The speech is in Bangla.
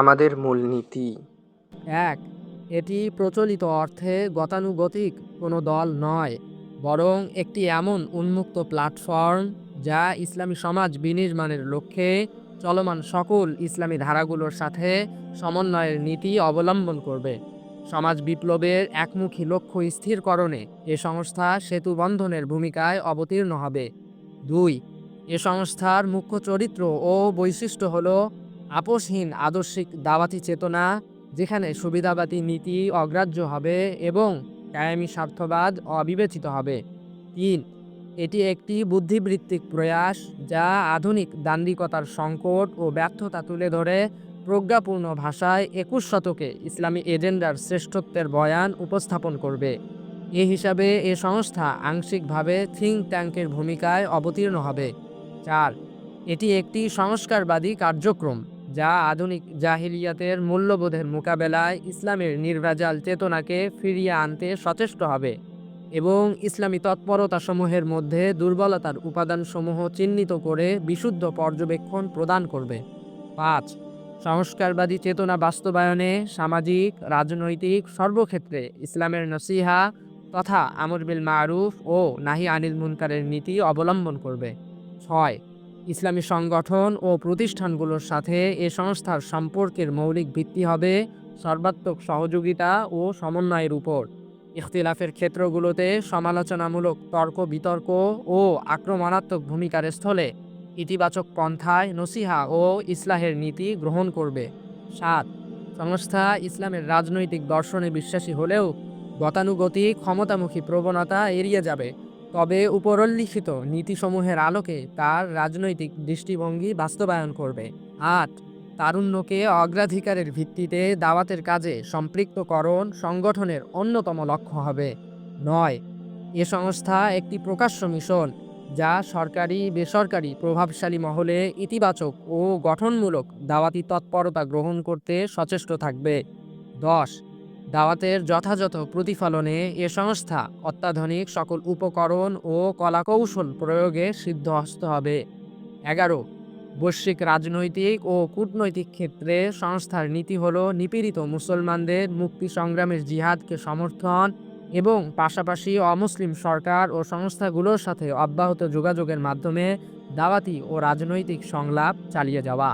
আমাদের মূলনীতি এক, এটি প্রচলিত অর্থে গতানুগতিক কোনো দল নয়, বরং একটি এমন উন্মুক্ত প্ল্যাটফর্ম যা ইসলামী সমাজ বিনির্মাণের লক্ষ্যে চলমান সকল ইসলামী ধারাগুলোর সাথে সমন্বয়ের নীতি অবলম্বন করবে। সমাজ বিপ্লবের একমুখী লক্ষ্য স্থিরকরণে এ সংস্থা সেতু বন্ধনের ভূমিকায় অবতীর্ণ হবে। দুই, এ সংস্থার মুখ্য চরিত্র ও বৈশিষ্ট্য হল আপোষহীন আদর্শিক দাওয়াতি চেতনা, যেখানে সুবিধাবাদী নীতি অগ্রাহ্য হবে এবং কায়েমি স্বার্থবাদ অবিবেচিত হবে। তিন, এটি একটি বুদ্ধিবৃত্তিক প্রয়াস যা আধুনিক দান্ডিকতার সংকট ও ব্যর্থতা তুলে ধরে প্রজ্ঞাপূর্ণ ভাষায় একুশ শতকে ইসলামী এজেন্ডার শ্রেষ্ঠত্বের বয়ান উপস্থাপন করবে। এ হিসাবে এ সংস্থা আংশিকভাবে থিঙ্ক ট্যাঙ্কের ভূমিকায় অবতীর্ণ হবে। চার, এটি একটি সংস্কারবাদী কার্যক্রম। যা আধুনিক জাহিলিয়াতের মূল্যবোধের মোকাবেলায় ইসলামের নির্ভেজাল চেতনাকে ফিরিয়ে আনতে সচেষ্ট হবে এবং ইসলামী তৎপরতাসমূহের মধ্যে দুর্বলতার উপাদানসমূহ চিহ্নিত করে বিশুদ্ধ পর্যবেক্ষণ প্রদান করবে। পাঁচ, সংস্কারবাদী চেতনা বাস্তবায়নে সামাজিক, রাজনৈতিক, সর্বক্ষেত্রে ইসলামের নসিহা তথা আমর বিল মারুফ ও নাহি আনিল মুনকারের নীতি অবলম্বন করবে। ছয় ইসলামী সংগঠন ও প্রতিষ্ঠানগুলোর সাথে এ সংস্থার সম্পর্কের মৌলিক ভিত্তি হবে সর্বাত্মক সহযোগিতা ও সমন্বয়ের উপর। ইখতিলাফের ক্ষেত্রগুলোতে সমালোচনামূলক তর্ক বিতর্ক ও আক্রমণাত্মক ভূমিকার স্থলে ইতিবাচক পন্থায় নসিহা ও ইসলাহের নীতি গ্রহণ করবে। সাত, সংস্থা ইসলামের রাজনৈতিক দর্শনে বিশ্বাসী হলেও গতানুগতিক, ক্ষমতামুখী প্রবণতা এড়িয়ে যাবে। তবে উপরোল্লিখিত নীতিসমূহের আলোকে তার রাজনৈতিক দৃষ্টিভঙ্গি বাস্তবায়ন করবে। আট, তারুণ্যকে অগ্রাধিকারের ভিত্তিতে দাওয়াতের কাজে সম্পৃক্তকরণ সংগঠনের অন্যতম লক্ষ্য হবে। নয়, এ সংস্থা একটি প্রকাশ্য মিশন যা সরকারি, বেসরকারি প্রভাবশালী মহলে ইতিবাচক ও গঠনমূলক দাওয়াতি তৎপরতা গ্রহণ করতে সচেষ্ট থাকবে। দশ দাওয়াতের যথাযথ প্রতিফলনে এ সংস্থা অত্যাধুনিক সকল উপকরণ ও কলাকৌশল প্রয়োগে সিদ্ধহস্ত হবে। এগারো, বৈশ্বিক রাজনৈতিক ও কূটনৈতিক ক্ষেত্রে সংস্থার নীতি হল নিপীড়িত মুসলমানদের মুক্তি সংগ্রামের জিহাদকে সমর্থন এবং পাশাপাশি অমুসলিম সরকার ও সংস্থাগুলোর সাথে অব্যাহত যোগাযোগের মাধ্যমে দাওয়াতি ও রাজনৈতিক সংলাপ চালিয়ে যাওয়া।